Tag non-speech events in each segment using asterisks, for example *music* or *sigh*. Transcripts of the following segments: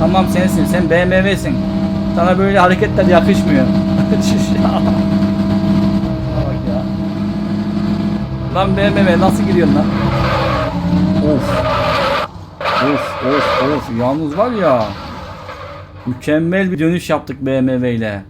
Tamam sensin. Sen BMW'sin. Sana böyle hareketler yakışmıyor. Bak. *laughs* Lan BMW nasıl giriyorsun lan? Of. Of of of. Yalnız var ya. Mükemmel bir dönüş yaptık BMW ile.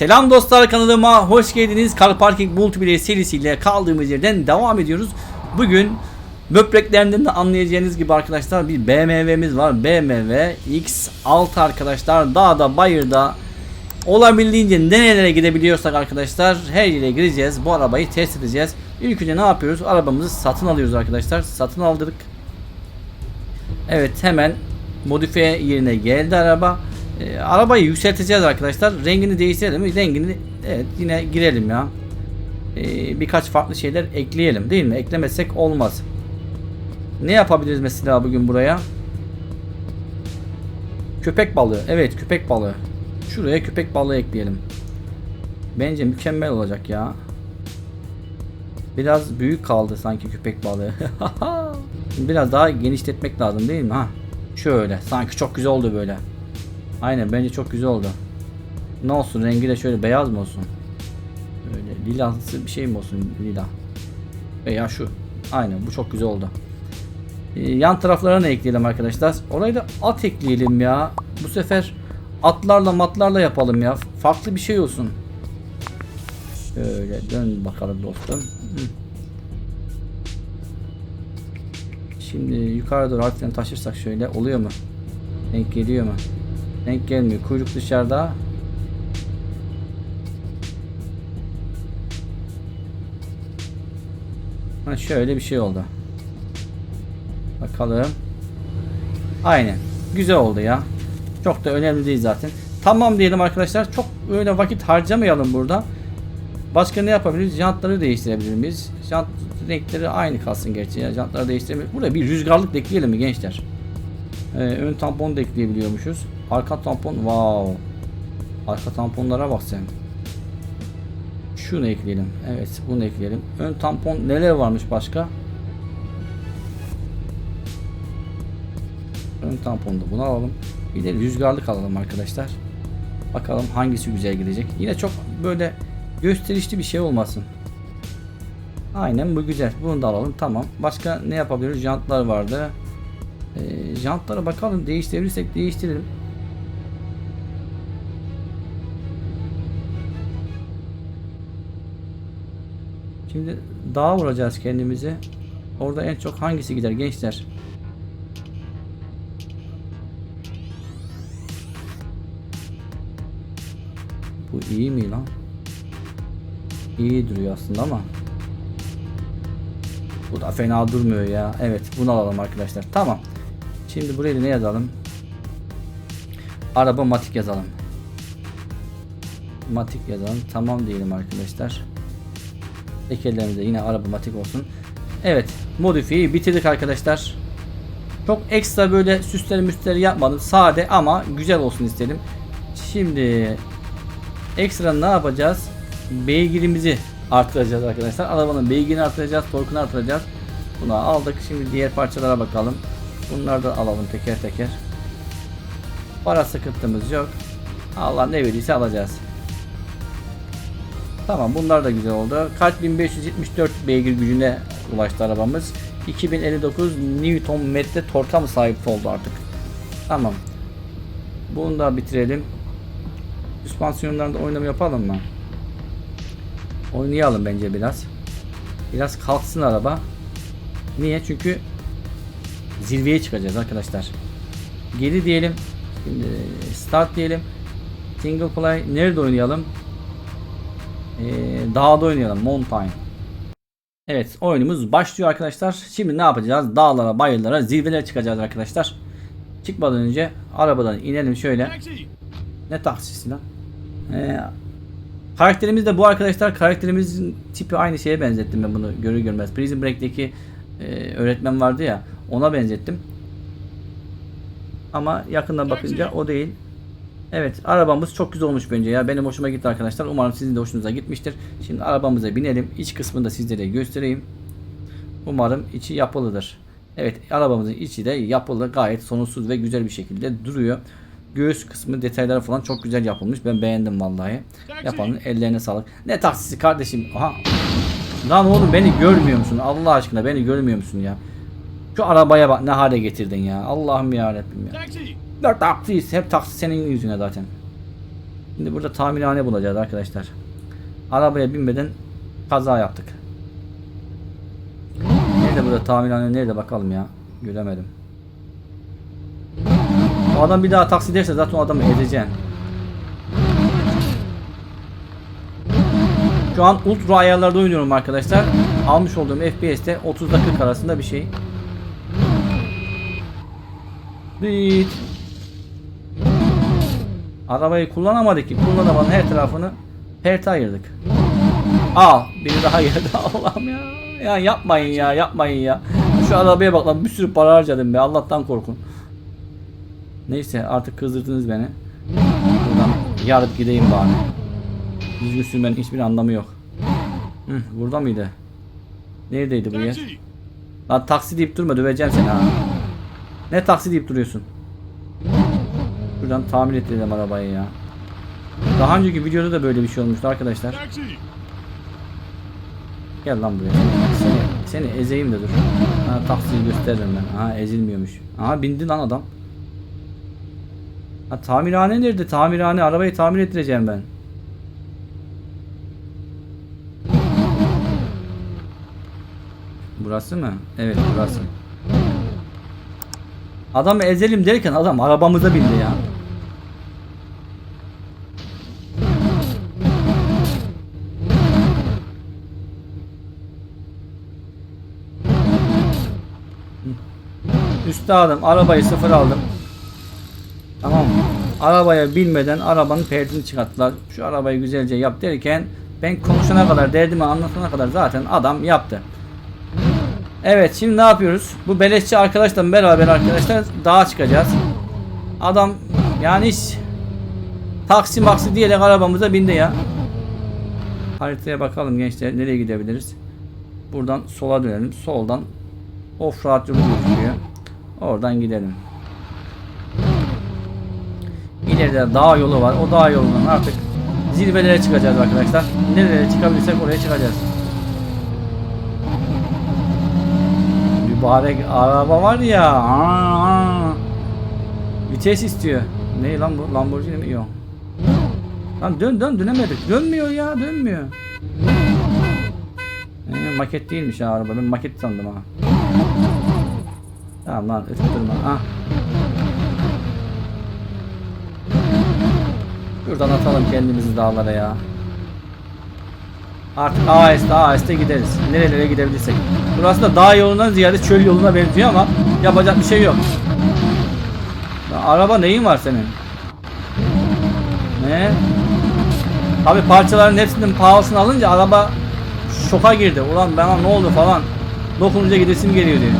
Selam dostlar kanalıma hoş geldiniz. Car Parking Multiplayer serisiyle kaldığımız yerden devam ediyoruz. Bugün böbreklerinden de anlayacağınız gibi arkadaşlar bir BMW'miz var. BMW X6 arkadaşlar. Dağda bayırda olabildiğince nerelere gidebiliyorsak arkadaşlar her yere gireceğiz. Bu arabayı test edeceğiz. İlk önce ne yapıyoruz? Arabamızı satın alıyoruz arkadaşlar. Satın aldırdık. Evet hemen modifiye yerine geldi araba. Ee, arabayı yükselteceğiz arkadaşlar. Rengini değiştirelim mi? Rengini evet yine girelim ya. Ee, birkaç farklı şeyler ekleyelim değil mi? Eklemezsek olmaz. Ne yapabiliriz mesela bugün buraya? Köpek balığı. Evet köpek balığı. Şuraya köpek balığı ekleyelim. Bence mükemmel olacak ya. Biraz büyük kaldı sanki köpek balığı. *laughs* Biraz daha genişletmek lazım değil mi? Ha. Şöyle. Sanki çok güzel oldu böyle. Aynen bence çok güzel oldu. Ne olsun rengi de şöyle beyaz mı olsun? Böyle lilası bir şey mi olsun lila? Veya şu. Aynen bu çok güzel oldu. Ee, yan taraflara ne ekleyelim arkadaşlar? Orayı da at ekleyelim ya. Bu sefer atlarla matlarla yapalım ya. Farklı bir şey olsun. Şöyle dön bakalım dostum. Şimdi yukarı doğru hafiften taşırsak şöyle oluyor mu? Denk geliyor mu? Denk gelmiyor. Kuyruk dışarıda. Ha şöyle bir şey oldu. Bakalım. Aynen. Güzel oldu ya. Çok da önemli değil zaten. Tamam diyelim arkadaşlar. Çok öyle vakit harcamayalım burada. Başka ne yapabiliriz? Jantları değiştirebilir miyiz? Jant renkleri aynı kalsın gerçi ya. Jantları değiştiremeyiz. Burada bir rüzgarlık ekleyelim mi gençler? Ee, ön tampon da ekleyebiliyormuşuz. Arka tampon wow. Arka tamponlara bak sen. Şunu ekleyelim. Evet bunu ekleyelim. Ön tampon neler varmış başka? Ön tamponda bunu alalım. Bir de rüzgarlık alalım arkadaşlar. Bakalım hangisi güzel gidecek. Yine çok böyle gösterişli bir şey olmasın. Aynen bu güzel. Bunu da alalım. Tamam. Başka ne yapabiliriz? Jantlar vardı. E, jantlara bakalım. Değiştirebilirsek değiştirelim. Şimdi dağa vuracağız kendimizi. Orada en çok hangisi gider gençler? Bu iyi mi lan? İyi duruyor aslında ama. Bu da fena durmuyor ya. Evet bunu alalım arkadaşlar. Tamam. Şimdi buraya da ne yazalım? Araba matik yazalım. Matik yazalım. Tamam diyelim arkadaşlar. Tekerlerimiz yine araba matik olsun. Evet modifiyeyi bitirdik arkadaşlar. Çok ekstra böyle süsleri müsleri yapmadım. Sade ama güzel olsun istedim. Şimdi ekstra ne yapacağız? Beygirimizi artıracağız arkadaşlar. Arabanın beygirini artıracağız, torkunu artıracağız. Bunu aldık. Şimdi diğer parçalara bakalım. Bunları da alalım teker teker. Para sıkıntımız yok. Allah ne verirse alacağız. Tamam bunlar da güzel oldu. Kaç 1574 beygir gücüne ulaştı arabamız. 2059 Newton metre torka mı sahip oldu artık. Tamam. Bunu da bitirelim. Süspansiyonlarında oynama yapalım mı? Oynayalım bence biraz. Biraz kalksın araba. Niye? Çünkü zirveye çıkacağız arkadaşlar. Geri diyelim. Şimdi start diyelim. Single play nerede oynayalım? Ee, dağda oynayalım. Mountain. Evet oyunumuz başlıyor arkadaşlar. Şimdi ne yapacağız? Dağlara, bayırlara, zirvelere çıkacağız arkadaşlar. Çıkmadan önce arabadan inelim şöyle. Ne taksisi lan? Ee, karakterimiz de bu arkadaşlar. Karakterimizin tipi aynı şeye benzettim ben bunu görür görmez. Prison Break'teki e, öğretmen vardı ya ona benzettim. Ama yakından bakınca o değil. Evet arabamız çok güzel olmuş bence ya. Benim hoşuma gitti arkadaşlar. Umarım sizin de hoşunuza gitmiştir. Şimdi arabamıza binelim. İç kısmını da sizlere göstereyim. Umarım içi yapılıdır. Evet arabamızın içi de yapılı gayet sorunsuz ve güzel bir şekilde duruyor. Göğüs kısmı detayları falan çok güzel yapılmış. Ben beğendim vallahi. Yapanın ellerine sağlık. Ne taksisi kardeşim? Aha. Lan oğlum beni görmüyor musun? Allah aşkına beni görmüyor musun ya? Şu arabaya bak ne hale getirdin ya. Allah'ım ya Rabbim ya. Dört taksiyiz. Hep taksi senin yüzüne zaten. Şimdi burada tamirhane bulacağız arkadaşlar. Arabaya binmeden kaza yaptık. Nerede burada tamirhane nerede bakalım ya. Göremedim. O adam bir daha taksi derse zaten o adamı ezeceksin. Şu an ultra ayarlarda oynuyorum arkadaşlar. Almış olduğum FPS'te 30'da 40 arasında bir şey. Bit. Arabayı kullanamadık ki. Kullanamadan her tarafını perte ayırdık. Aa biri daha geldi. *laughs* Allah'ım ya. Ya yapmayın ya yapmayın ya. Şu arabaya bak lan bir sürü para harcadım be. Allah'tan korkun. Neyse artık kızdırdınız beni. Buradan yarıp gideyim bari. Düzgün sürmenin hiçbir anlamı yok. Hı, burada mıydı? Neredeydi bu yer? Lan taksi deyip durma döveceğim seni ha. Ne taksi deyip duruyorsun? Buradan tamir ettirelim arabayı ya. Daha önceki videoda da böyle bir şey olmuştu arkadaşlar. Gel lan buraya. Seni, seni ezeyim de dur. Ha, taksiyi gösteririm ben. Aha ezilmiyormuş. Aha bindi lan adam. Ha tamirhane nerede? Tamirhane. Arabayı tamir ettireceğim ben. Burası mı? Evet burası. Adamı ezelim derken adam arabamıza bindi ya. Üstadım arabayı sıfır aldım. Tamam mı? Arabaya binmeden arabanın perdini çıkarttılar. Şu arabayı güzelce yap derken ben konuşana kadar derdimi anlatana kadar zaten adam yaptı. Evet şimdi ne yapıyoruz? Bu beleşçi arkadaşla beraber arkadaşlar dağa çıkacağız. Adam yani hiç taksi maksi diyerek arabamıza bindi ya. Haritaya bakalım gençler nereye gidebiliriz? Buradan sola dönelim. Soldan offroad yolu gözüküyor. Oradan gidelim. İleride dağ yolu var. O dağ yolundan artık zirvelere çıkacağız arkadaşlar. Nerelere çıkabilirsek oraya çıkacağız. Mübarek araba var ya. Aa, aa. Vites istiyor. Ne lan bu? Lamborghini mi? Yok. Lan dön dön dönemedik. Dönmüyor ya dönmüyor. Ee, maket değilmiş ha araba. Ben maket sandım ha. Tamam lan ötüp durma. Ha. Şuradan atalım kendimizi dağlara ya. Artık aheste aheste gideriz. Nerelere gidebilirsek. Burası da dağ yolundan ziyade çöl yoluna benziyor ama yapacak bir şey yok. Ya araba neyin var senin? Ne? Abi parçaların hepsinin pahalısını alınca araba şoka girdi. Ulan bana ne oldu falan. Dokununca gidesim geliyor diyor.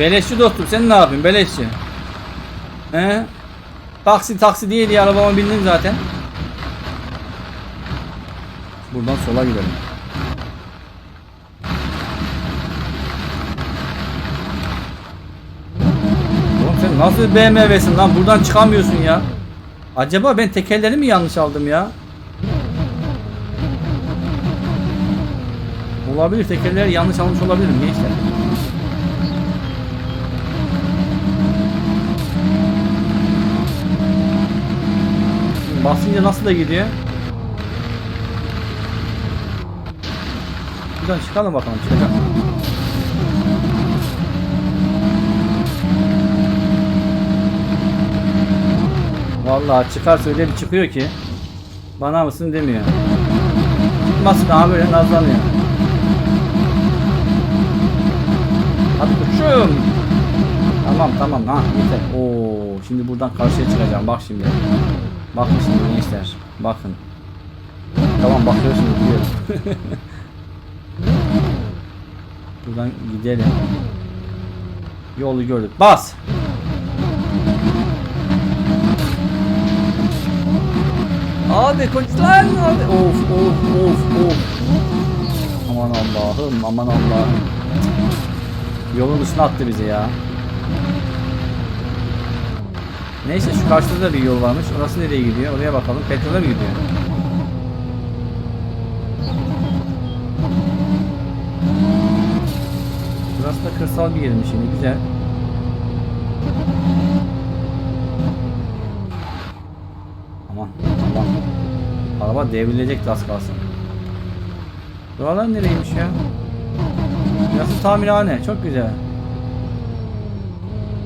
Beleşçi dostum sen ne yapıyorsun beleşçi? He? Taksi taksi diye diye arabama bindin zaten. Buradan sola gidelim. Oğlum sen nasıl BMW'sin lan buradan çıkamıyorsun ya. Acaba ben tekerleri mi yanlış aldım ya? Olabilir tekerleri yanlış almış olabilirim gençler. Basınca nasıl da gidiyor? Buradan çıkalım bakalım çıkacak. Vallahi çıkarsa öyle bir çıkıyor ki bana mısın demiyor. Çıkmasın daha böyle nazlanıyor. Hadi koçum. Tamam tamam ha yeter. Oo şimdi buradan karşıya çıkacağım bak şimdi. Bakın şimdi gençler. Bakın. Tamam bakıyorsunuz biliyorum. *laughs* Buradan gidelim. Yolu gördük. Bas. Abi koçlar abi. Of of of of. Aman Allah'ım aman Allah'ım. Yolun dışına attı bizi ya. Neyse şu karşıda da bir yol varmış. Orası nereye gidiyor? Oraya bakalım. Petrole mi gidiyor? Burası da kırsal bir yermiş yine güzel. Aman aman. Araba devrilecek az kalsın. Buralar nereymiş ya? Burası tamirhane. Çok güzel.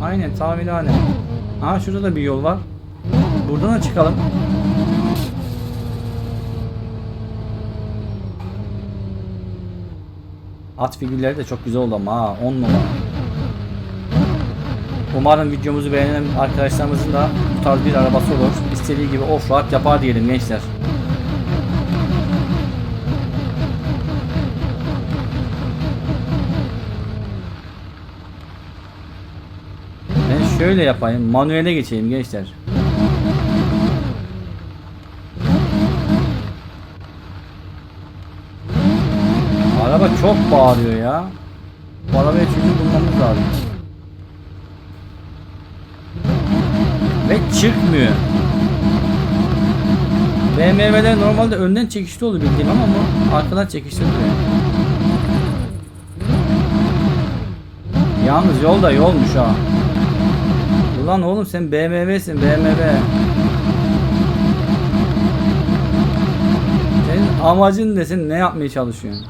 Aynen tamirhane. Aha şurada da bir yol var. Buradan da çıkalım. At figürleri de çok güzel oldu ama ha 10 numara. Umarım videomuzu beğenen arkadaşlarımızın da bu tarz bir arabası olur. İstediği gibi offroad yapar diyelim gençler. Şöyle yapayım. Manuele geçeyim gençler. Araba çok bağırıyor ya. Bu arabaya çözüm bulmamız lazım. Ve çıkmıyor. BMW'ler normalde önden çekişli olur bildiğim ama bu arkadan çekişli duruyor. Yalnız yol da yolmuş ha. Ulan oğlum sen BMW'sin BMW. Senin amacın ne? Sen ne yapmaya çalışıyorsun?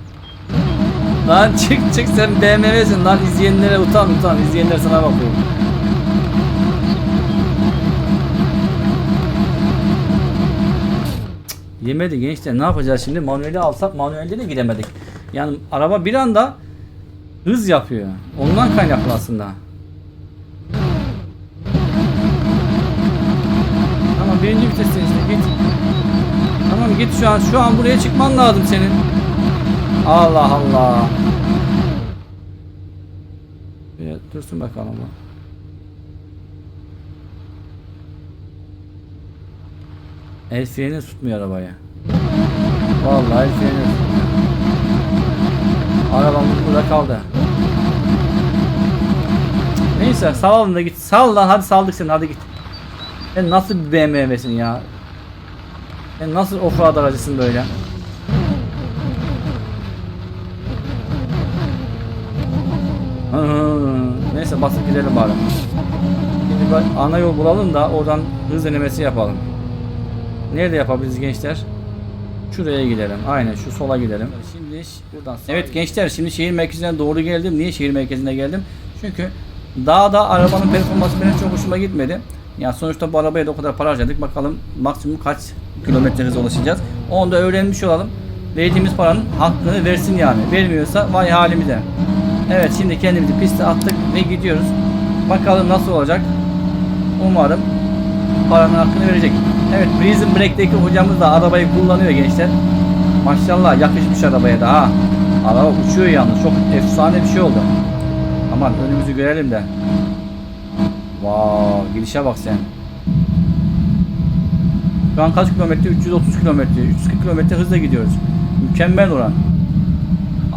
Lan çık çık sen BMW'sin lan izleyenlere utan utan izleyenler sana bakıyor. Yemedi gençler ne yapacağız şimdi manueli alsak manuelde de gidemedik. Yani araba bir anda hız yapıyor. Ondan kaynaklı aslında. Tamam birinci viteste işte git. Tamam git şu an şu an buraya çıkman lazım senin. Allah Allah. Bir dursun bakalım. El freni tutmuyor arabaya. Vallahi el freni tutmuyor. Arabamız burada kaldı. Neyse salalım da git. Sal lan hadi saldık seni hadi git. Sen nasıl bir BMW'sin ya? Sen nasıl offroad aracısın böyle? Neyse basıp gidelim bari. Şimdi ana yol bulalım da oradan hız denemesi yapalım. Nerede yapabiliriz gençler? Şuraya gidelim. Aynen şu sola gidelim. Şimdi buradan Evet gençler şimdi şehir merkezine doğru geldim. Niye şehir merkezine geldim? Çünkü dağda arabanın performansı benim çok hoşuma gitmedi. Yani sonuçta bu arabaya da o kadar para harcadık. Bakalım maksimum kaç kilometre hıza ulaşacağız. Onu da öğrenmiş olalım. Verdiğimiz paranın hakkını versin yani. Vermiyorsa vay halimize. Evet şimdi kendimizi piste attık ve gidiyoruz. Bakalım nasıl olacak. Umarım paranın hakkını verecek. Evet Prison Break'teki hocamız da arabayı kullanıyor gençler. Maşallah yakışmış arabaya da ha. Araba uçuyor yalnız. Çok efsane bir şey oldu. Aman önümüzü görelim de. Vav gidişe bak sen. Şu an kaç kilometre? 330 kilometre. 340 kilometre hızla gidiyoruz. Mükemmel oran.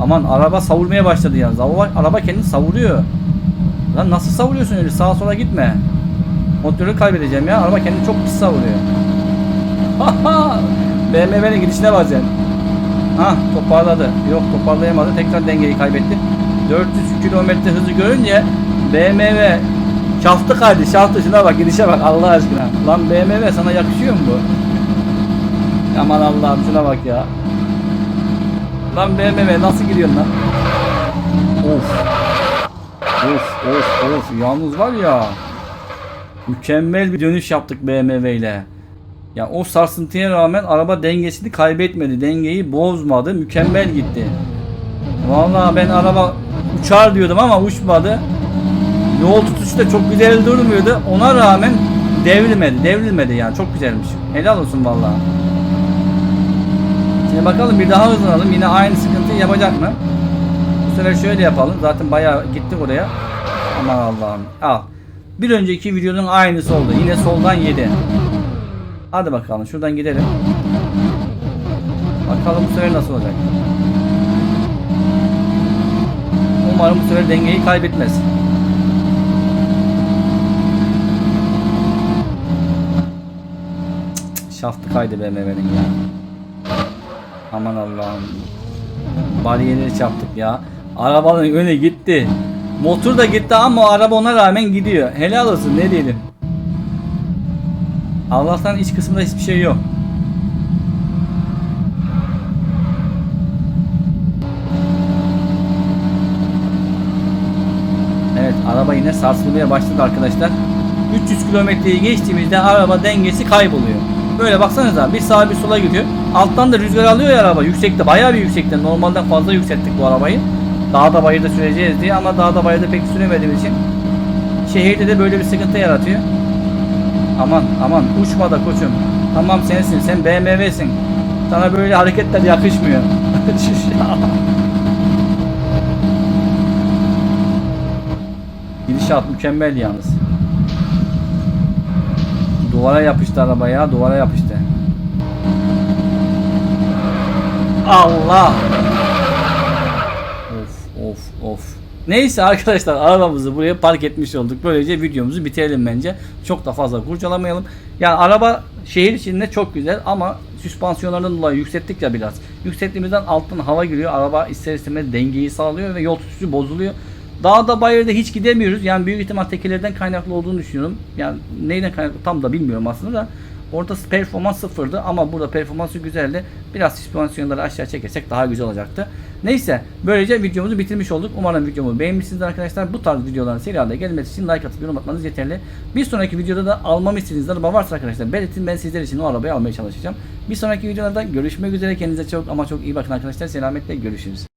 Aman araba savurmaya başladı yalnız. Araba, araba kendini savuruyor. Lan nasıl savuruyorsun öyle? Sağa sola gitme. Kontrolü kaybedeceğim ya. Araba kendini çok pis savuruyor. *laughs* BMW'nin gidişine bak sen. Ha toparladı. Yok toparlayamadı. Tekrar dengeyi kaybetti. 400 kilometre hızı görünce BMW şaftı kaydı. Şaftı şuna bak gidişe bak Allah aşkına. Lan BMW sana yakışıyor mu bu? Aman Allah'ım şuna bak ya. Lan BMW nasıl gidiyorsun lan? Of. Of of of. Yalnız var ya. Mükemmel bir dönüş yaptık BMW ile. Ya o sarsıntıya rağmen araba dengesini kaybetmedi. Dengeyi bozmadı. Mükemmel gitti. Vallahi ben araba uçar diyordum ama uçmadı. Yol tutuşu da çok güzel durmuyordu. Ona rağmen devrilmedi. Devrilmedi yani. Çok güzelmiş. Helal olsun vallahi. Şimdi bakalım bir daha hızlanalım. Yine aynı sıkıntıyı yapacak mı? Bu sefer şöyle yapalım. Zaten bayağı gittik oraya. Aman Allah'ım. Al. Bir önceki videonun aynısı oldu. Yine soldan yedi. Hadi bakalım şuradan gidelim. Bakalım bu sefer nasıl olacak. Umarım bu sefer dengeyi kaybetmez. Şaftı kaydı BMW'nin ya. Aman Allah'ım. Bariyeri çarptık ya. Arabanın öne gitti. Motor da gitti ama araba ona rağmen gidiyor. Helal olsun ne diyelim. Allah'tan iç kısmında hiçbir şey yok. Evet araba yine sarsılmaya başladı arkadaşlar. 300 kilometreyi geçtiğimizde araba dengesi kayboluyor. Böyle baksanıza bir sağa bir sola gidiyor. Alttan da rüzgar alıyor ya araba. Yüksekte bayağı bir yüksekte. Normalden fazla yükselttik bu arabayı. Dağda bayırda süreceğiz diye ama dağda bayırda pek süremediğimiz için şehirde de böyle bir sıkıntı yaratıyor. Aman aman uçma da koçum. Tamam sensin sen BMW'sin. Sana böyle hareketler yakışmıyor. *laughs* Gidişat mükemmel yalnız. Duvara yapıştı araba ya duvara yapıştı. Allah. Of of of. Neyse arkadaşlar arabamızı buraya park etmiş olduk. Böylece videomuzu bitirelim bence. Çok da fazla kurcalamayalım. Yani araba şehir içinde çok güzel ama süspansiyonlardan dolayı yükselttik ya biraz. Yükselttiğimizden alttan hava giriyor. Araba ister istemez dengeyi sağlıyor ve yol tutuşu bozuluyor. Dağda bayırda hiç gidemiyoruz. Yani büyük ihtimal tekelerden kaynaklı olduğunu düşünüyorum. Yani neyden kaynaklı tam da bilmiyorum aslında da. Orada performans sıfırdı ama burada performansı güzeldi. Biraz süspansiyonları aşağı çekersek daha güzel olacaktı. Neyse böylece videomuzu bitirmiş olduk. Umarım videomu beğenmişsiniz arkadaşlar. Bu tarz videoların seri halde gelmesi için like atıp yorum atmanız yeterli. Bir sonraki videoda da almamı istediğiniz araba varsa arkadaşlar belirtin ben sizler için o arabayı almaya çalışacağım. Bir sonraki videolarda görüşmek üzere. Kendinize çok ama çok iyi bakın arkadaşlar. Selametle görüşürüz.